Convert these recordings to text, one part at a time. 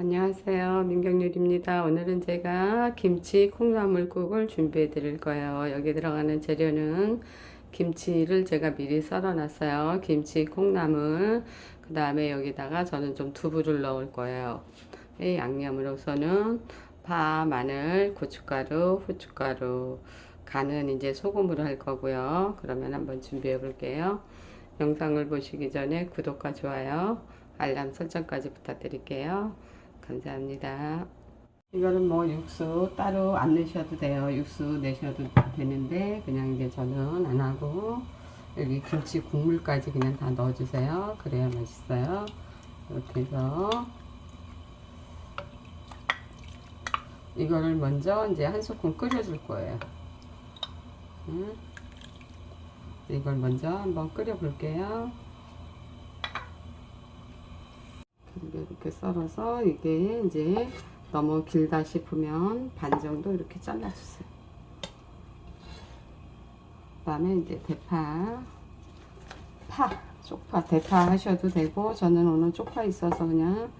안녕하세요. 민경률입니다. 오늘은 제가 김치 콩나물국을 준비해 드릴 거예요. 여기 들어가는 재료는 김치를 제가 미리 썰어 놨어요. 김치, 콩나물, 그 다음에 여기다가 저는 좀 두부를 넣을 거예요. 이 양념으로서는 파, 마늘, 고춧가루, 후춧가루, 간은 이제 소금으로 할 거고요. 그러면 한번 준비해 볼게요. 영상을 보시기 전에 구독과 좋아요, 알람 설정까지 부탁드릴게요. 감사합니다. 이거는 뭐 육수 따로 안 내셔도 돼요. 육수 내셔도 되는데 그냥 이제 저는 안 하고 여기 김치 국물까지 그냥 다 넣어주세요. 그래야 맛있어요. 이렇게 해서 이거를 먼저 이제 한 소끔 끓여줄 거예요. 응? 이걸 먼저 한번 끓여 볼게요. 이렇게 썰어서 이게 이제 너무 길다 싶으면 반 정도 이렇게 잘라주세요. 그 다음에 이제 대파, 파, 쪽파, 대파 하셔도 되고 저는 오늘 쪽파 있어서 그냥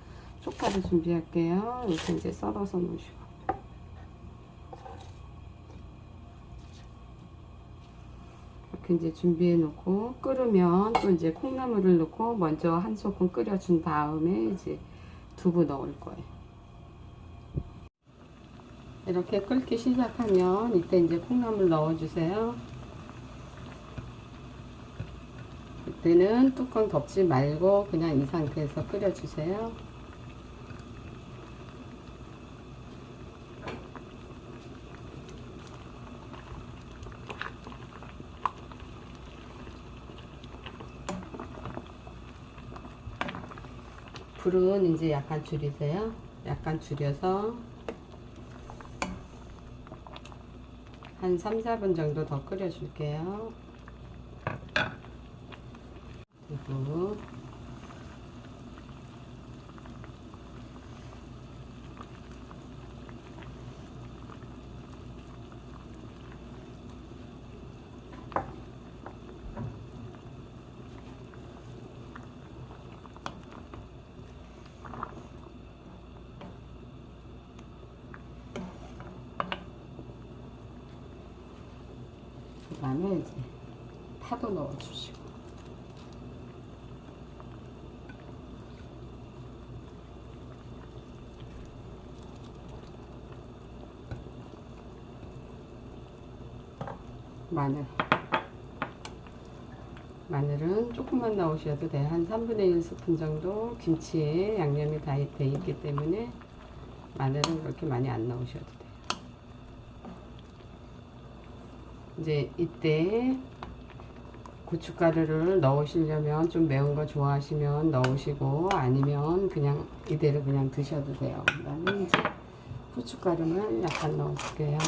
쪽파를 준비할게요. 이렇게 이제 썰어서 놓으시고. 이렇게 이제 준비해 놓고 끓으면 또 이제 콩나물을 넣고 먼저 한 소끔 끓여준 다음에 이제 두부 넣을 거예요. 이렇게 끓기 시작하면 이때 이제 콩나물 넣어주세요. 이때는 뚜껑 덮지 말고 그냥 이 상태에서 끓여주세요. 불은 이제 약간 줄이세요. 약간 줄여서 한 3, 4분 정도 더 끓여줄게요. 그리고 그 다음에 이제 파도 넣어주시고. 마늘. 마늘은 조금만 넣으셔도 돼요 한 3분의 1 스푼 정도 김치에 양념이 다 돼 있기 때문에 마늘은 그렇게 많이 안 넣으셔도 돼요 이제 이때 고춧가루를 넣으시려면 좀 매운 거 좋아하시면 넣으시고 아니면 그냥 이대로 그냥 드셔도 돼요. 나는 이제 후춧가루는 약간 넣어줄게요.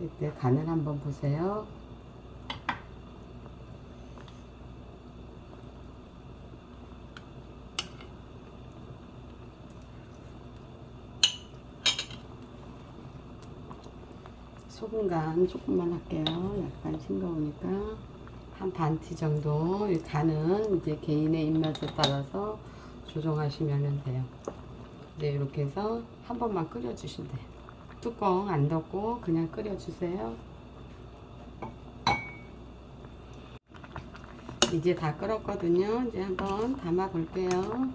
이때 간을 한번 보세요. 소금 간 조금만 할게요. 약간 싱거우니까 한 반티 정도. 이 간은 이제 개인의 입맛에 따라서 조정하시면 돼요. 이제 이렇게 해서 한 번만 끓여주시면 돼요. 뚜껑 안 덮고 그냥 끓여주세요. 이제 다 끓었거든요. 이제 한번 담아 볼게요.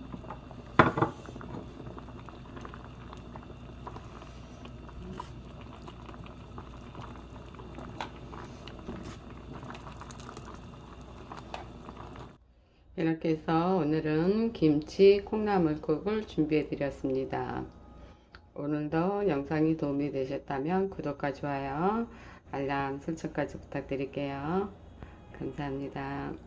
이렇게 해서 오늘은 김치 콩나물국을 준비해 드렸습니다. 오늘도 영상이 도움이 되셨다면 구독과 좋아요, 알람 설정까지 부탁드릴게요. 감사합니다.